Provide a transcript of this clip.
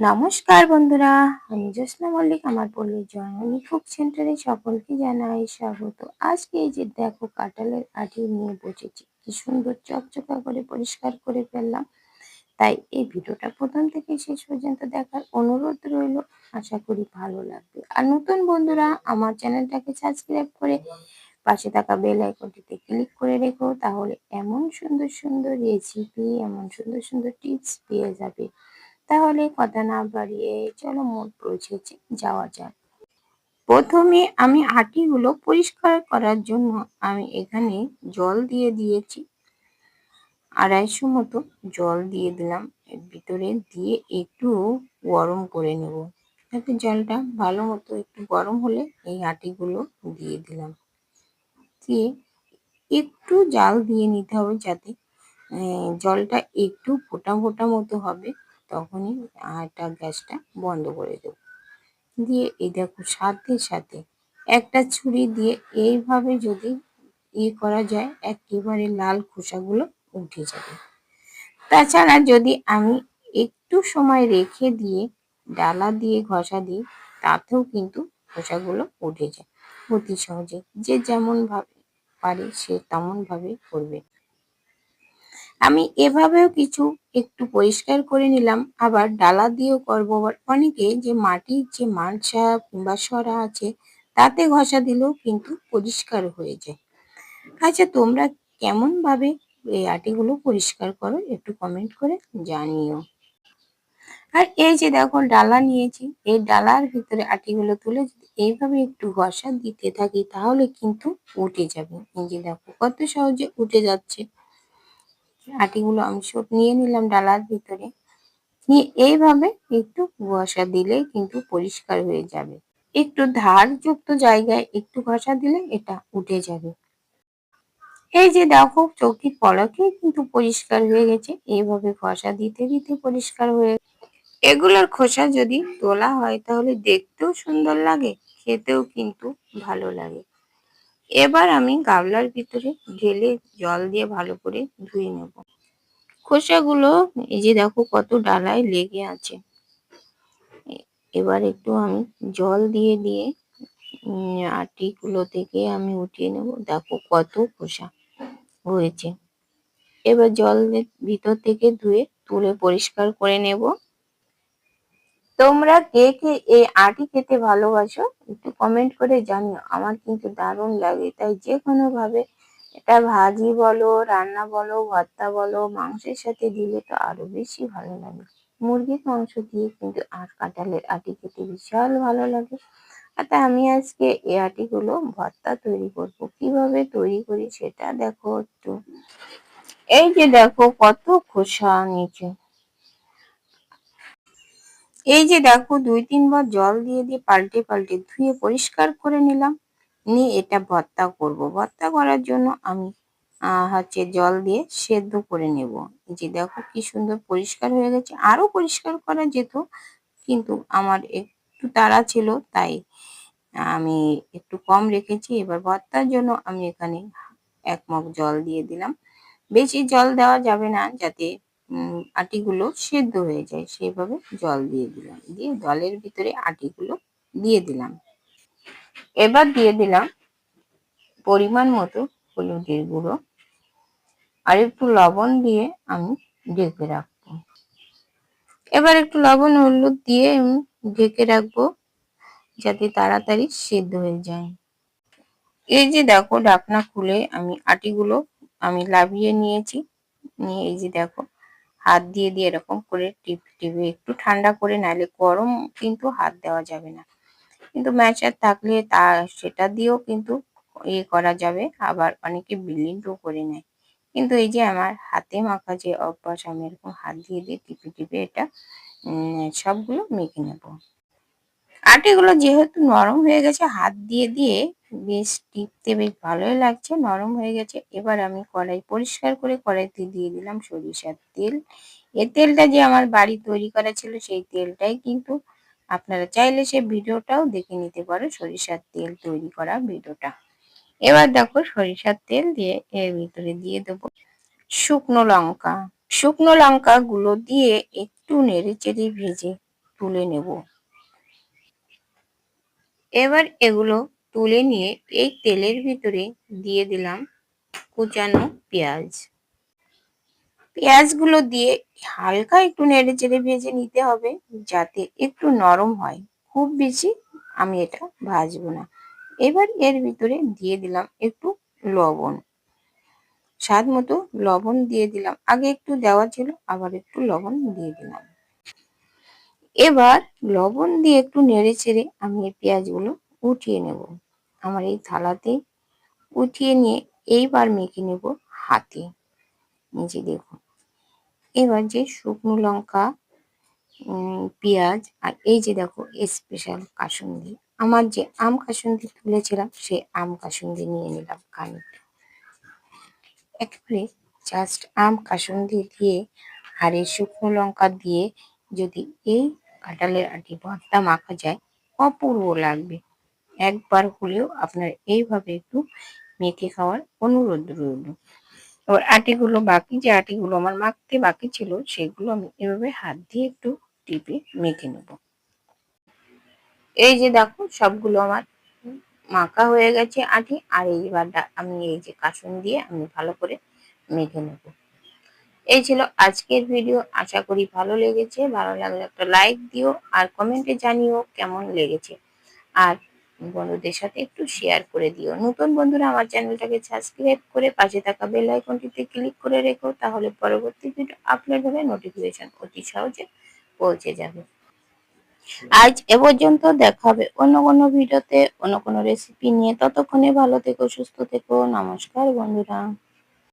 নমস্কার বন্ধুরা, আমি জ্যোৎস্না মল্লিক, আমার পল্লী জয়নী কুক সেন্টারে সকলকে জানাই স্বাগত। আজকে এই যে দেখো কাঁঠালের আটি নিয়ে বসেছি, কি সুন্দর চকচকা করে পরিষ্কার করে ফেললাম। তাই এই ভিডিওটা প্রথম থেকে শেষ পর্যন্ত দেখার অনুরোধ রইল, আশা করি ভালো লাগবে। আর নতুন বন্ধুরা, আমার চ্যানেলটাকে সাবস্ক্রাইব করে পাশে থাকা বেল আইকনটিতে ক্লিক করে রেখো, তাহলে এমন সুন্দর সুন্দর রেসিপি এমন সুন্দর সুন্দর টিপস পেয়ে যাবে। তাহলে কথা না বাড়িয়ে চলো মোট প্রসেসে যাওয়া যাক। প্রথমে আমি আটিগুলো পরিষ্কার করার জন্য আমি এখানে জল দিয়ে দিয়েছি। আড়াইশো মতো জল দিয়ে দিলাম। এর ভিতরে দিয়ে একটু গরম করে নেব। যাতে জলটা ভালো মতো একটু গরম হলে এই আটিগুলো দিয়ে দিলাম। দিয়ে একটু জাল দিয়ে নিতে হবে যাতে জলটা একটু ফোটা ফোটা মতো হবে। তখনই আটা গ্যাসটা বন্ধ করে দেব। দিয়ে এই দেখো সাথে সাথে একটা ছুরি দিয়ে এইভাবে যদি ইয়ে করা যায়, একেবারে লাল খোসাগুলো উঠে যাবে। তাছাড়া যদি আমি একটু সময় রেখে দিয়ে ডালা দিয়ে ঘষা দিই, তাতেও কিন্তু খোসাগুলো উঠে যায়। অতি সহজে যে যেমন ভাবে পারে সে তেমন ভাবে করবে। আমি এভাবেও কিছু একটু পরিষ্কার করে নিলাম। আবার ডালা দিয়েও করব। আবার অনেকে যে মাটির যে মানসা কিংবা সরা আছে, তাতে ঘষা দিলেও কিন্তু পরিষ্কার হয়ে যায়। আচ্ছা তোমরা কেমন ভাবে এই আটিগুলো পরিষ্কার করো একটু কমেন্ট করে জানিও। আর এই যে দেখো, ডালা নিয়েছি। এই ডালার ভিতরে আটিগুলো তুলে যদি এইভাবে একটু ঘষা দিতে থাকি, তাহলে কিন্তু উঠে যাবে। এই যে দেখো, কত সহজে উঠে যাচ্ছে। আটিগুলো আমি সব নিয়ে নিলাম ডালার ভিতরে। নিয়ে এইভাবে একটু ঘষা দিলে কিন্তু পরিষ্কার হয়ে যাবে। একটু ধারযুক্ত জায়গায় একটু ঘষা দিলে এটা উঠে যাবে। এই যে দেখো, চৌকির পলকে কিন্তু পরিষ্কার হয়ে গেছে। এইভাবে ঘষা দিতে দিতে পরিষ্কার হয়ে এগুলোর খোসা যদি তোলা হয় তাহলে দেখতেও সুন্দর লাগে, খেতেও কিন্তু ভালো লাগে। এবার আমি গাবলার ভিতরে ঢেলে জল দিয়ে ভালো করে ধুয়ে নেব। খোসাগুলো এই যে দেখো কত ডালায় লেগে আছে। এবার একটু আমি জল দিয়ে দিয়ে আটিগুলো থেকে আমি উঠিয়ে নেব। দেখো কত খোসা হয়েছে। এবার জল ভিতর থেকে ধুয়ে তুলে পরিষ্কার করে নেব। তোমরা কে কে এই আটি খেতে ভালোবাসো একটু কমেন্ট করে জানিও। আমার কিন্তু দারুণ লাগে, তাই যে কোনো ভাবে এটা ভাজি বলো, রান্না বলো, ভর্তা বলো, মাংসের সাথে দিলে তো আরও বেশি ভালো লাগে। মুরগির মাংস দিয়ে কিন্তু আর কাঁঠালের আটি খেতে বিশাল ভালো লাগে। আর তাই আমি আজকে এই আটিগুলো ভর্তা তৈরি করব। কীভাবে তৈরি করি সেটা দেখো একটু। এই যে দেখো কত খোসা নিচে। এই যে দেখো, দুই তিনবার জল দিয়ে দিয়ে পাল্টে পাল্টে ধুয়ে পরিষ্কার করে নিলাম। নিয়ে এটা ভর্তা করব। ভর্তা করার জন্য আমি হচ্ছে জল দিয়ে সেদ্ধ করে নেব। এই যে দেখো কি সুন্দর পরিষ্কার হয়ে গেছে। আরও পরিষ্কার করা যেত, কিন্তু আমার একটু তাড়া ছিল, তাই আমি একটু কম রেখেছি। এবার ভর্তার জন্য আমি এখানে এক মগ জল দিয়ে দিলাম। বেশি জল দেওয়া যাবে না, যাতে আটিগুলো সেদ্ধ হয়ে যায়, সেইভাবে জল দিয়ে দিলাম। দিয়ে জলের ভিতরে আটিগুলো দিয়ে দিলাম। এবার দিয়ে দিলাম পরিমাণ মতো হলুদের গুঁড়ো আর একটু লবণ দিয়ে আমি ঢেকে রাখব। এবার একটু লবণ হলুদ দিয়ে আমি ঢেকে রাখব যাতে তাড়াতাড়ি সেদ্ধ হয়ে যায়। এই যে দেখো, ঢাকনা খুলে আমি আটিগুলো আমি লাভিয়ে নিয়েছি। নিয়ে এই যে দেখো হাত দিয়ে দিয়ে এরকম করে টিপ, টিপে একটু ঠান্ডা করে নাইলে গরম কিন্তু হাত দেওয়া যাবে না। কিন্তু ম্যাচার থাকলে তা, সেটা দিয়েও কিন্তু ইয়ে করা যাবে, আবার অনেকে বিলিন্ডও করে নেয়। কিন্তু এই যে আমার হাতে মাখা যে অভ্যাস, আমি এরকম হাত দিয়ে দিয়ে টিপে টিপে এটা সবগুলো মেখে নেব। আটিগুলো যেহেতু নরম হয়ে গেছে, হাত দিয়ে দিয়ে বেশ টিপতে বেশ ভালোই লাগছে, নরম হয়ে গেছে। এবার আমি কড়াই পরিষ্কার করে কড়াইতে দিয়ে দিলাম সরিষার তেল। এ তেলটা যে আমার বাড়ি তৈরি করা ছিল সেই তেলটাই কিন্তু আপনারা চাইলে সে ভিডিওটাও দেখে নিতে পারো, সরিষার তেল তৈরি করা ভিডিওটা। এবার দেখো সরিষার তেল দিয়ে এর ভিতরে দিয়ে দেবো শুকনো লঙ্কা। শুকনো লঙ্কা গুলো দিয়ে একটু নেড়ে চেড়ে ভেজে তুলে নেব। এবার এগুলো তুলে নিয়ে এই তেলের ভিতরে দিয়ে দিলাম কুচানো পেঁয়াজ। পেঁয়াজগুলো দিয়ে হালকা একটু নেড়ে চেড়ে ভেজে নিতে হবে যাতে একটু নরম হয়। খুব বেশি আমি এটা ভাজবো না। এবার এর ভিতরে দিয়ে দিলাম একটু লবণ। স্বাদ মতো লবণ দিয়ে দিলাম। আগে একটু দেওয়া ছিল, আবার একটু লবণ দিয়ে দিলাম। এবার লবণ দিয়ে একটু নেড়ে চেড়ে আমি এই পেঁয়াজগুলো উঠিয়ে নেব। আমার এই থালাতে উঠিয়ে নিয়ে এইবার মেখে নেব হাতে। নিচে দেখুন, এবার যে শুকনো লঙ্কা পেঁয়াজ আর এই যে দেখো স্পেশাল কাসুন্দি, আমার যে আম কাসুন্দি তুলেছিলাম সেই আম কাসুন্দি নিয়ে নিলাম খানিকটা। একেবারে জাস্ট আম কাসুন্দি দিয়ে আর এই শুকনো লঙ্কা দিয়ে যদি এই কাঁটালের আটি ভর্তা মাখা যায়, অপূর্ব লাগবে। একবার হলেও আপনার এইভাবে একটু মেখে খাওয়ার অনুরোধ রইল। এবার আটিগুলো বাকি, যে আটিগুলো আমার মাখতে বাকি ছিল, সেগুলো আমি এভাবে হাত দিয়ে একটু টিপে মেখে নেব। এই যে দেখো সবগুলো আমার মাখা হয়ে গেছে আটি, আর এইবার আমি এই যে কাসুন দিয়ে আমি ভালো করে মেখে নেব। এই ছিল আজকের ভিডিও। আশা করি ভালো লেগেছে। ভালো লাগলে একটা লাইক দিও, আর কমেন্টে জানিও কেমন লেগেছে। আর বন্ধুদের সাথে একটু শেয়ার করে দিও। নতুন বন্ধুরা আমার চ্যানেলটাকে সাবস্ক্রাইব করে পাশে থাকা বেল আইকনটিতে ক্লিক করে রেখো, তাহলে পরবর্তী ভিডিও আপলোড হলে নোটিফিকেশন অতি সহজে পৌঁছে যাবে। আজ এ পর্যন্ত দেখা হবে অন্য কোনো ভিডিওতে অন্য কোনো রেসিপি নিয়ে। ততক্ষণে ভালো থেকো, সুস্থ থেকো। নমস্কার বন্ধুরা।